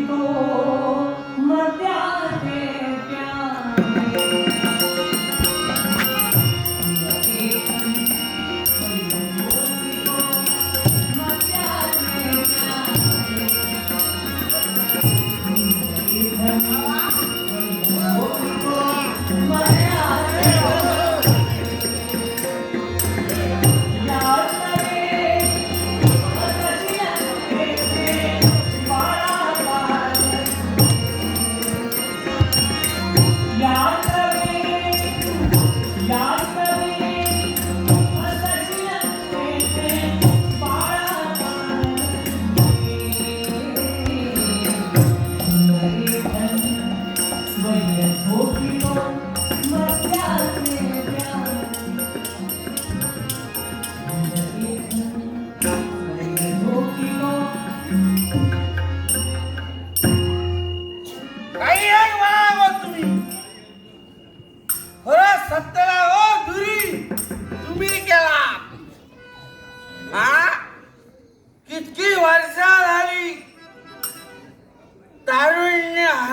Holy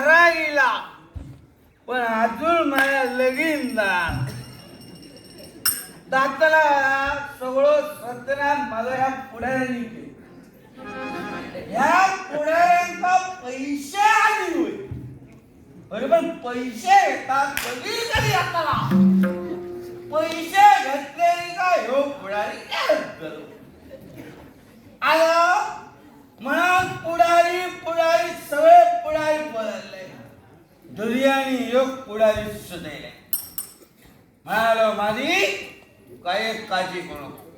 तारुण्य पण अजून माझ्या लगीन दार दाताला सगळं सत्यनाथ मला ह्या पुढाऱ्यांनी केलं ह्या पुढाऱ्यांचा पैसे आली होय. अरे पण पैसे येतात कधी कधी आपल्याला. पैसे घेतलेली का ह्यो पुढारी काय करू. आलं म्हणून पुढारी सगळे पुढारी बदलले दुर्यानी योग पुढारी सुधारले म्हणालो माझी काय काळजी करू नको.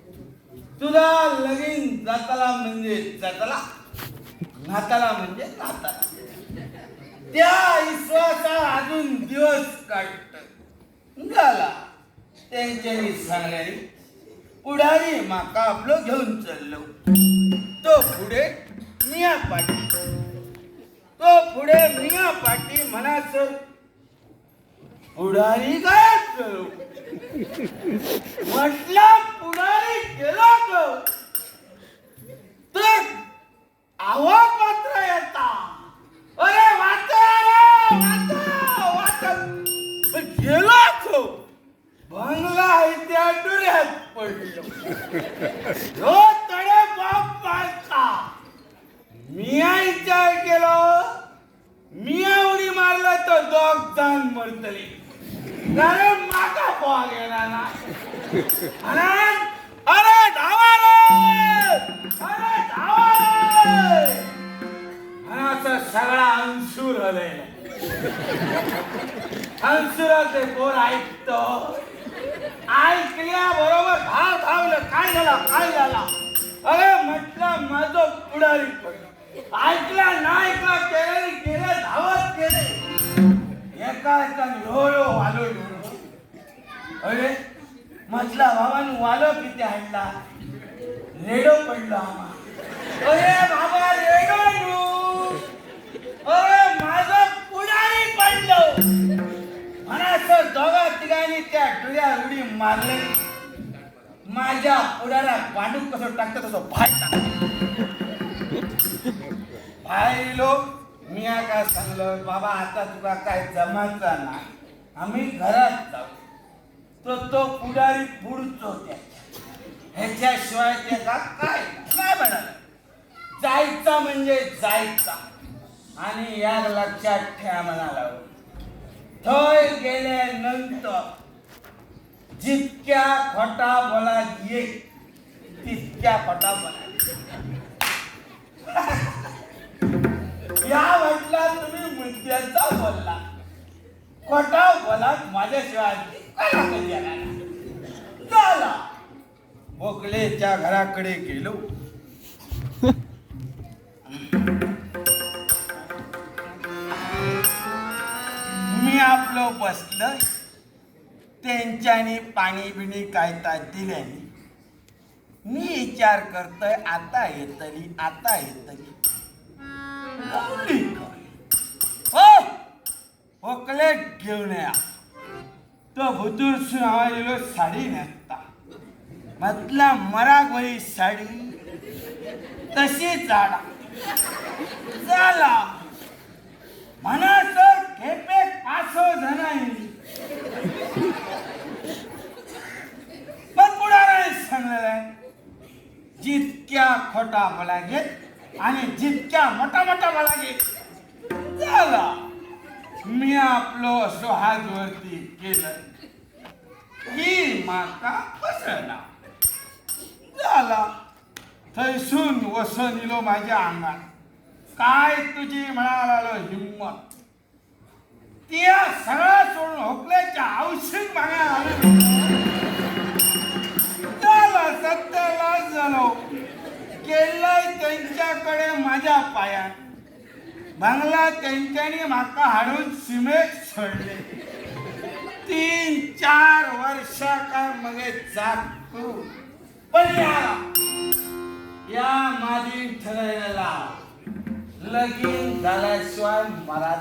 तुझा लगीन जाताला म्हणजे जाताला नाताला म्हणजे नाताला. त्या विश्वासा अजून दिवस काढत झाला त्यांच्यानी सांगणारी पुढारी माका आपलं घेऊन चाललो. तो पुढे निया पाटी तो पुढे निया पाटी म्हणाचं पुढारी काय म्हटलं पुढारी गेला तर आवाज मात्र येता अरे वाचा रे वाचा वाचा पण गेलो तो बंगला आहे त्या डुऱ्यात पडलो. जो तडे बाप मारता मी विचार केलो मी उडी मारला तर दोग जाण मरतली. कारण माका पोहा गेला ना. आणि अरे धावा रे. अरे धावा रे. आणि सगळा अंशूर हलयला अंशुराचे पोर ऐकतो. ऐकल्या बरोबर धाव धावलं. काय झाला? काय झाला? अरे म्हटलं माझं पुढारी पडलं. ऐकला ना ऐकला केलं गेलं धावत गेले. एका एका लोळो वालो अरे म्हटला बाबान वालो किती हाडला रेडो पडलो आम्हा. अरे बाबा रेडो अरे माझं पुढारी पडलो. म्हणाचं दोघा तिघांनी त्या डुऱ्या उडी मारले. माझ्या पुढाऱ्या पांडू कसं टाकतं तसं भाय भाई लोक मी काय सांगलं बाबा आता तुला काय जमायचा नाही. आम्ही घरात जाऊ. तो तो पुढारी पुढचो त्याच्या. ह्याच्याशिवाय त्याचा काय? काय म्हणाल. जायचा म्हणजे जायचा. आणि या लक्षात ठेवा म्हणाला. थंय गेल्यानंतर जितक्या खोटा बोला ये तितक्या खोटा बोला. या म्हटला तुम्ही मुद्द्याचा बोलला. खोटा बोला माझ्याशिवाय कोणाकडे झाला भोकलेच्या घराकडे गेलो. मी आपलं बसलं. त्यांच्यानी पाणी बिणी कायता दिल्याने. मी विचार करतोय आता येतली आता येतली. घेऊन या तो भुतूरसून आवाजेलो साडी नेसता म्हटला मराक वही साडी. तशी झाडा झाला म्हणा सर खेपे पासो जणांनी. पण पुढाऱ्याने सांगलेलं आहे जितक्या खोटा बलागेत आणि जितक्या मोठा मोठा बलागेत झाला मी आपलो असो हात वरती केलं. ही माता पसरला. झाला. थैसून वसन इलो माझ्या अंगात. काय तुझी म्हणाला हिंमत त्या सगळा सोडून होकल्याच्या औषध मागा आलं. झाला सत्यालाच झालो. केलाय त्यांच्याकडे माझ्या पायात. बांगला त्यांच्यानी माका हाडून सीमेत सोडले. तीन चार वर्षा काय मगे जाग पण या माझी ठरलेला. लगीन झाल्याशिवाय मला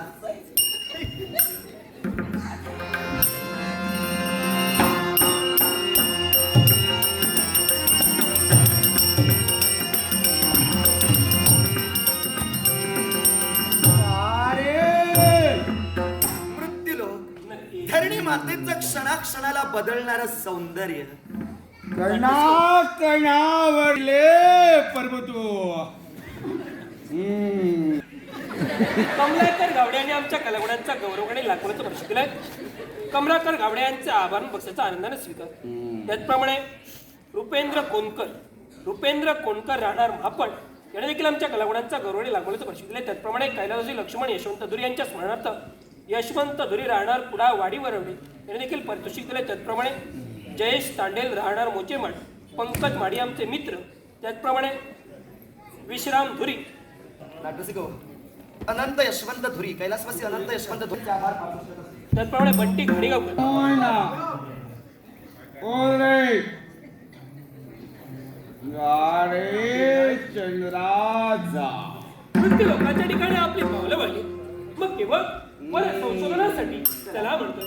क्षणाक्षणाला बदलणारं सौंदर्य. कणा कणावरले पर्वतो. कमलाकर गावडे यांनी आमच्या कलागुणांचा गौरव आणि लाखोचं वर्ष केलंय कमलाकर गावडे यांचे आभार बक्षाचा आनंदाने स्वीकार. त्याचप्रमाणे रुपेंद्र कोणकर रुपेंद्र कोणकर राहणार महापण याने देखील आमच्या कलागुणांचा गौरव आणि लागवडीचं वर्ष केलंय त्याचप्रमाणे कैलासजी लक्ष्मण यशवंत धुरी यांच्या स्मरणार्थ यशवंत धुरी राहणार कुडा वाडी वरवडे याने देखील पारितोषिक दिले त्याचप्रमाणे जयेश तांडेल राहणार मोचेमाड पंकज माडी आमचे मित्र. त्याचप्रमाणे विश्राम धुरी. नाटसिको अनंत यशवंत धुरी कैलासवासी अनंत यशवंत धुरीचे आभार मानू शकतो. त्याचप्रमाणे बंटी घाणीगावकर लोकांच्या ठिकाणी आपली पावलं वाढली मग केवळ परत संशोधनासाठी त्याला म्हणतो.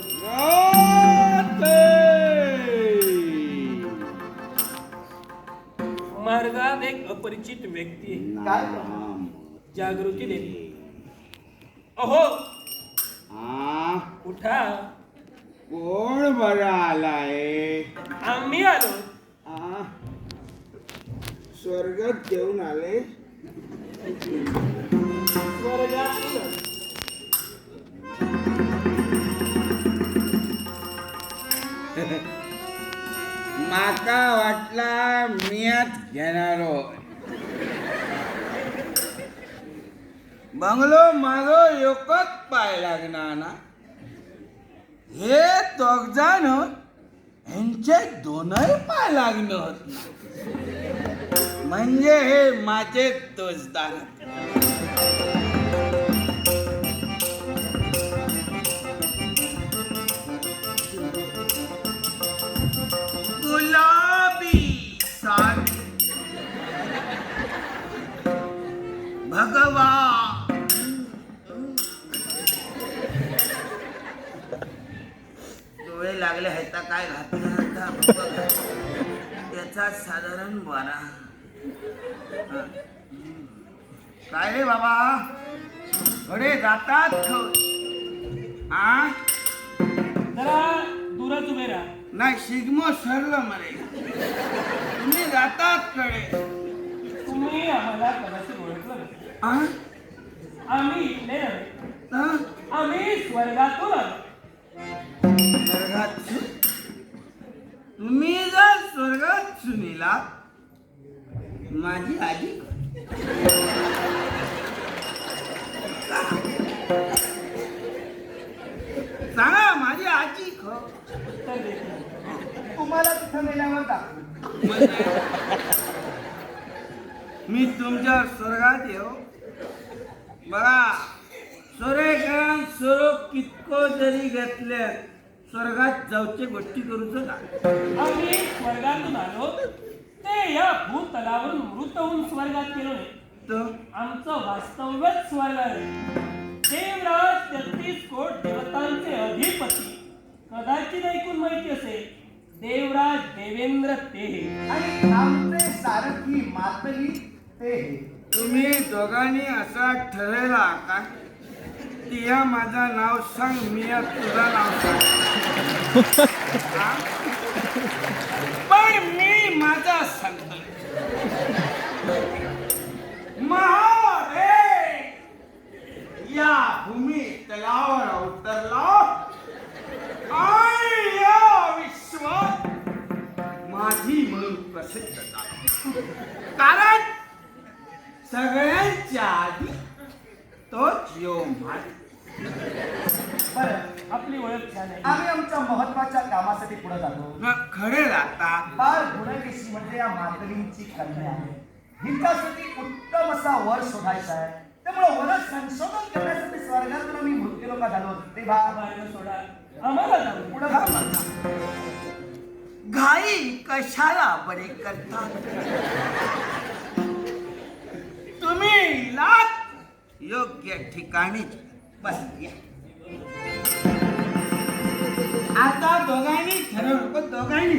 मार्गात एक अपरिचित व्यक्ती. काय जागृती देते अहो! आ, उठा. कोण बरा आलाय? आम्ही आलो. आ, स्वर्गात घेऊन आले? माका वाटला मियात घेणारो बंगलो माझो एकच पाय लागणार ना. हे दोघ जाण ह्यांचे दोनही पाय लागणार म्हणजे हे माझे दोस्तान काय रे बाबा? घडे जातात आ? जरा दूरच उभे राहा. नाही शिगमो सरलं मरे तुम्ही जातात कडे तुम्ही आम्हाला कदाचित ओळखलं नाही. आ? आम्ही इथले नव्हे हा? आम्ही स्वर्गातून आलो. स्वर्गात सु- तुम्ही जर स्वर्गात सुनीला माझी आजी सांगा माझी आजी. तुम्हाला तिथं गेल्यावर दाखवू मी तुमच्या स्वर्गात येऊ. बघा सोरेकरान स्वरूप कितको जरी घेतले स्वर्गात जाऊचे गोष्टी करूच आम्ही स्वर्गातून आलो ते या भूतलावरून मृत होऊन स्वर्गात गेलो आमचं वास्तव्यच स्वर्ग आहे. देवराज तेहतीस कोट देवतांचे अधिपती. कदाचित ऐकून माहिती असेल देवराज देवेंद्र तेहे. आणि आमचे सारथी मातही ते तुम्ही दोघांनी असा ठरवला काय तिया माझं नाव सांग मी या तुझं नाव सांग. हा? पण मी माझा सांगतो सगळ्यांच्या आधी माझ बरं आपली ओळख छान आहे. आम्ही आमच्या महत्त्वाच्या कामासाठी पुढे जातो. खरे राहतात बाळ गुणकेशी म्हणजे या मातलींची कन्या आहे. हिच्यासाठी उत्तम असा वर शोधायचा आहे. त्यामुळे वर संशोधन करण्यासाठी स्वर्गातून आम्ही मृत्यू लोक झालो ते भा मार्ग सोडा. आम्हाला जाऊ. पुढे घाई कशाला बरे करता तुम्ही लाट योग्य ठिकाणी बसल्या आता दोघांनी ठरवलं पण दोघांनी.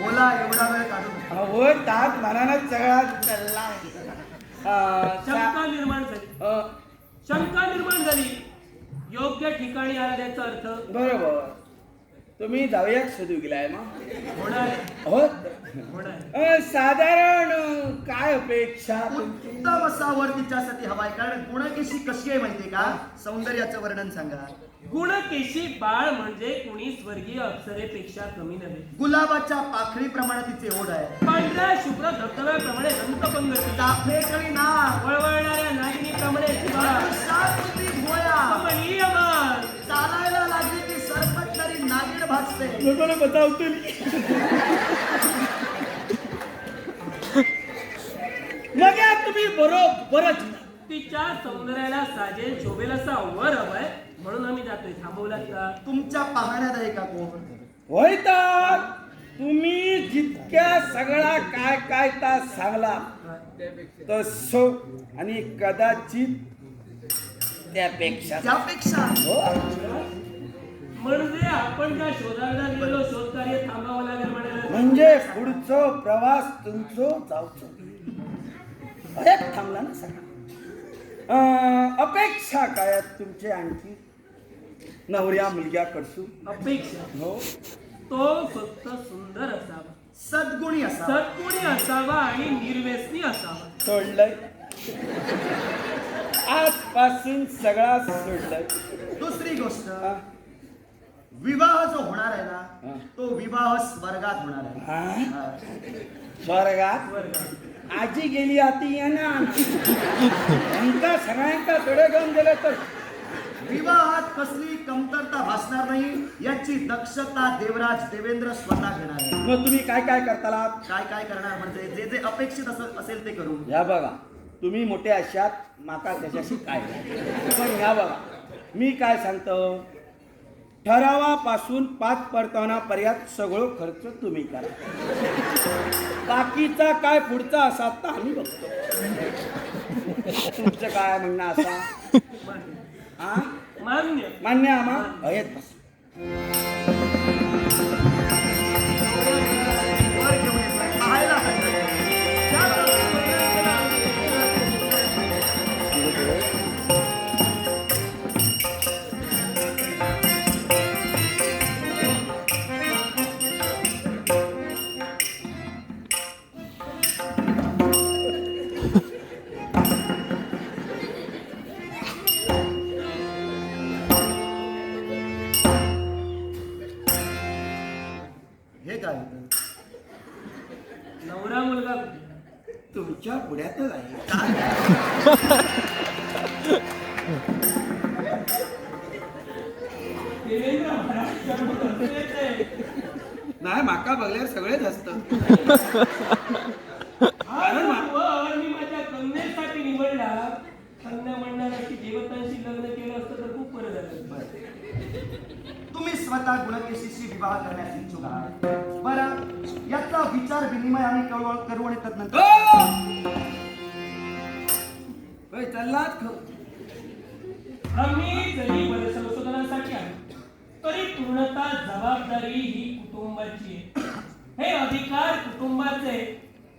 बोला एवढा वेळ काढून अहो ताक मनानं सगळा चालला अं, शंका निर्माण झाली. अं, शंका निर्माण झाली. योग्य ठिकाणी आल्याचा अर्थ. बरोबर. तुम्ही जाऊयात शोधू गेलाय मग? होणार हो? होणार अं, साधारण काय अपेक्षा तुमची? उत्तम असा वर तिच्यासाठी हवाय. कारण गुणकेशी कशी आहे माहितीये का? सौंदर्याचं वर्णन सांगा. गुणकेशी बाळ म्हणजे कुणी स्वर्गीय अप्सरेपेक्षा कमी नव्हे. गुलाबाच्या पाखळीप्रमाणे तिचे ओढ आहे. पांढऱ्या शुभ्र धबधब्याप्रमाणे रंगपंगती. चाफेकळी ना लोकांना बतावतो मग या तुम्ही बरोबरच तिच्या सौंदर्याला साजेल शोभेल असा वर हवाय. म्हणून आम्ही जातोय. थांबवलात का तुमच्या पाहण्यात आहे का कोण होय तर. तुम्ही जितक्या सगळा काय काय ता सांगला तसो आणि कदाचित त्यापेक्षा. त्यापेक्षा. हो. आपण त्या शोधायला गेलो शोध कार्य थांबावं लागेल म्हणाले म्हणजे पुढचं प्रवास तुमचं जाऊचं. अरे थांबला ना सगळा. अपेक्षा काय आहेत तुमचे आणखी? नवऱ्या मुलग्याकडसून. अपेक्षा? हो. तो फक्त सुंदर असावा. सद्गुणी असा सत्पुणी असावा आणि निर्व्यसनी असावा. सोडलंय आजपासून सगळा सोडलंय. दुसरी गोष्ट? विवाह जो होणार आहे. ना तो विवाह स्वर्गात होणार आहे. हा? स्वर्गात? वर्गात. आजी गेली आती या ना यांका सगळ्यांका थोडं घेऊन दिलं तर. विवाहात कसली कमतरता भासणार नाही याची दक्षता देवराज देवेंद्र स्वतः घेणार आहे. मग तुम्ही काय काय करताला काय काय करणार म्हणजे जे जे अपेक्षित अस- असेल ते करू. या बघा तुम्ही मोठे आशात माका त्याच्याशी काय. पण या बघा मी काय सांगतो? ठरावापासून पाच परतावनापर्यंत सगळं खर्च तुम्ही करा. बाकीचा काय पुढचा असा तर आम्ही बघतो. तुमचं काय म्हणणं असा. हा? मान्य. मान्य आम्हा? आहेत बस हे काय? नवरा मुलगा तुमच्या पुढ्यातच आहे. नाही माका बघल्यावर सगळेच असतं मी माझ्या कन्येसाठी निवडला कन्या म्हणणार की देवतांशी लग्न केलं असतं तर खूप बरं झालं. तुम्ही स्वतः गुणकेशीशी विवाह करण्यास इच्छुक आहात. बरं याचा विचार विनिमय आणि कळवळ हो! चाललात आम्ही जरी संशोधनासाठी आलो पूर्णतः जबाबदारी ही कुटुंबाची आहे. हे अधिकार कुटुंबाचे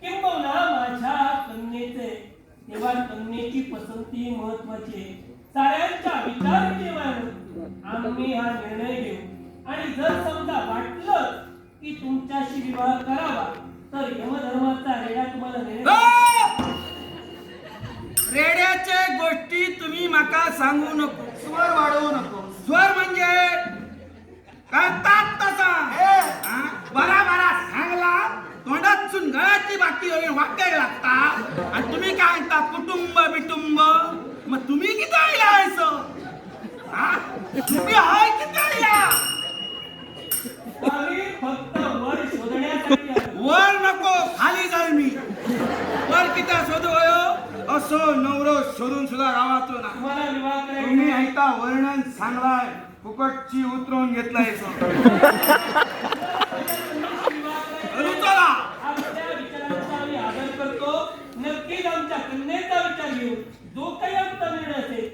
किंबहुना माझ्या कन्येचे. तेव्हा कन्येची पसंती महत्वाची आहे. साऱ्यांच्या विचारविनिमयाने आम्ही हा निर्णय घेऊ. आणि जर समजा वाटलं की तुमच्याशी विवाह करावा तर यमधर्माचा रेडा तुम्हाला निर्णय रेड्याचे गोष्टी तुम्ही माका सांगू नको. स्वर वाढवू नको. स्वर म्हणजे आमच्या कन्येचा विचार घेऊ जो काही आमचा निर्णय असेल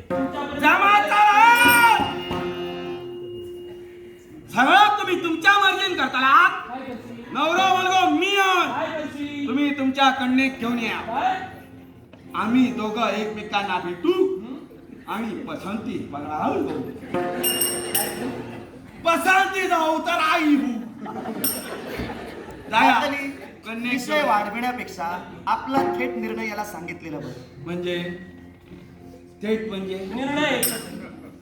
सगळं तुम्ही तुमच्या मर्जीन करताला? नवरो मुलगो मी? तुम्ही तुमच्या कन्येक घेऊन या? आम्ही दोघं एकमेकांना भेटू? आणि पसंती पगार पसंती जाऊ तर आई जाया विषय. वाढविण्यापेक्षा आपला थेट निर्णय याला सांगितलेलं बरं. म्हणजे? थेट म्हणजे? निर्णय. एकच.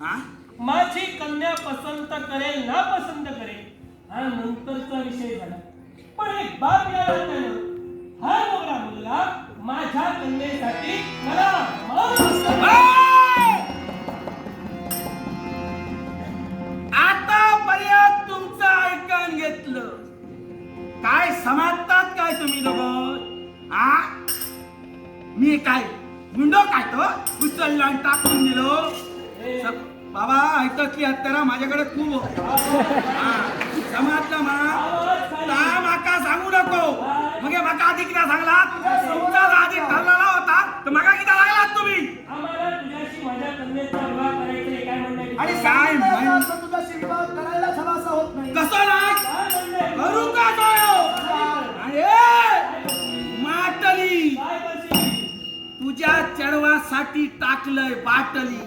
हा? माझी कन्या पसंत करेल ना पसंत करेल हा नंतरचा विषय झाला. पण एक बाब या नात्यानं हा नवरा मुलगा माझ्या कन्येसाठी मला मान- आतापर्यंत तुमचं ऐकून घेतलं. काय समजतात काय तुम्ही लोक आ? मी काय? गुंड काय तो? उचललो आणि टाकून दिलो. बाबा स- बाबा ऐकतली हत्यारा माझ्याकडे खूप समाजला हा, मा? चढवासाठी टाकलंय बाटली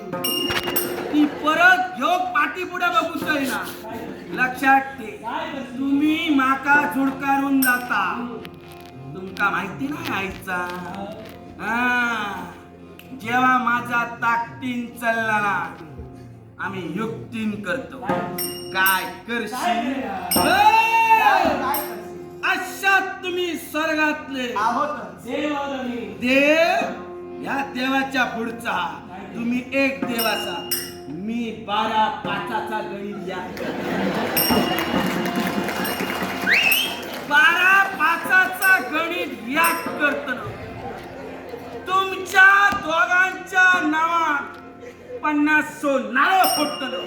ती परत घेऊ पाठी पुढे बघूच ना? लक्षात करशील? तुम्ही माका झुडकारून जाता तुमका माहिती नाही आईचा हा जेव्हा माझा ताकदीन चालला आम्ही युक्तीन करतो काय? करशील? अशात तुम्ही स्वर्गातले आहोत. देव या देवाच्या पुढचा तुम्ही एक देवाचा. मी बारा पाचाचा गणित या बारा पाचाचा गणित याद करताना. तुमच्या दोघांच्या नावात पन्नास सो नाळ फुटतलो